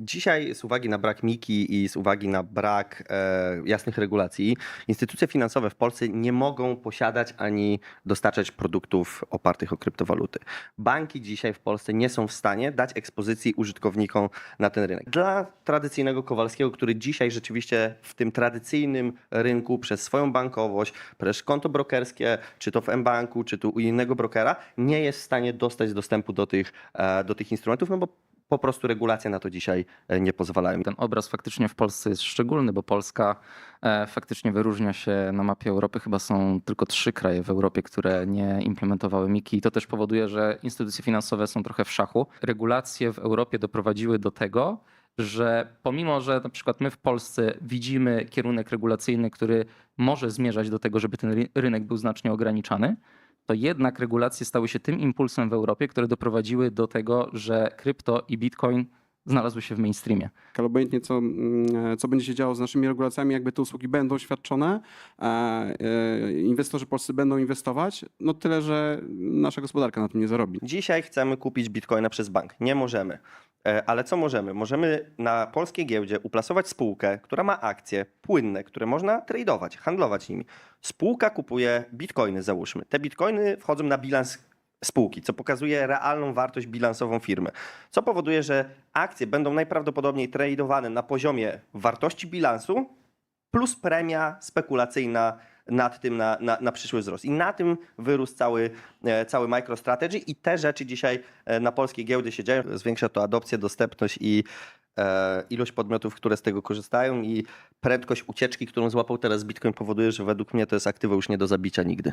Dzisiaj z uwagi na brak Miki i z uwagi na brak e, jasnych regulacji, instytucje finansowe w Polsce nie mogą posiadać ani dostarczać produktów opartych o kryptowaluty. Banki dzisiaj w Polsce nie są w stanie dać ekspozycji użytkownikom na ten rynek. Dla tradycyjnego Kowalskiego, który dzisiaj rzeczywiście w tym tradycyjnym rynku przez swoją bankowość, przez konto brokerskie, czy to w mBanku, czy tu u innego brokera, nie jest w stanie dostać dostępu do tych, e, do tych instrumentów, no bo po prostu regulacje na to dzisiaj e, nie pozwalają. Ten obraz faktycznie w Polsce jest szczególny, bo Polska e, faktycznie wyróżnia się na mapie Europy. Chyba są tylko trzy kraje w Europie, które nie implementowały MIKI. I to też powoduje, że instytucje finansowe są trochę w szachu. Regulacje w Europie doprowadziły do tego, że pomimo, że na przykład my w Polsce widzimy kierunek regulacyjny, który może zmierzać do tego, żeby ten ry- rynek był znacznie ograniczany, to jednak regulacje stały się tym impulsem w Europie, które doprowadziły do tego, że krypto i bitcoin znalazły się w mainstreamie. ale obojętnie co, mm, co będzie się działo z naszymi regulacjami, jakby te usługi będą świadczone, a e, inwestorzy polscy będą inwestować, no tyle, że nasza gospodarka na tym nie zarobi. Dzisiaj chcemy kupić bitcoina przez bank. Nie możemy. E, Ale co możemy? Możemy na polskiej giełdzie uplasować spółkę, która ma akcje płynne, które można tradować, handlować nimi. Spółka kupuje bitcoiny, załóżmy. Te bitcoiny wchodzą na bilans spółki, co pokazuje realną wartość bilansową firmy. Co powoduje, że akcje będą najprawdopodobniej tradowane na poziomie wartości bilansu plus premia spekulacyjna nad tym na, na, na przyszły wzrost. I na tym wyrósł cały, e, cały MicroStrategy i te rzeczy dzisiaj e, na polskiej giełdy się dzieją. Zwiększa to adopcję, dostępność i e, ilość podmiotów, które z tego korzystają i prędkość ucieczki, którą złapał teraz Bitcoin powoduje, że według mnie to jest aktywo już nie do zabicia nigdy.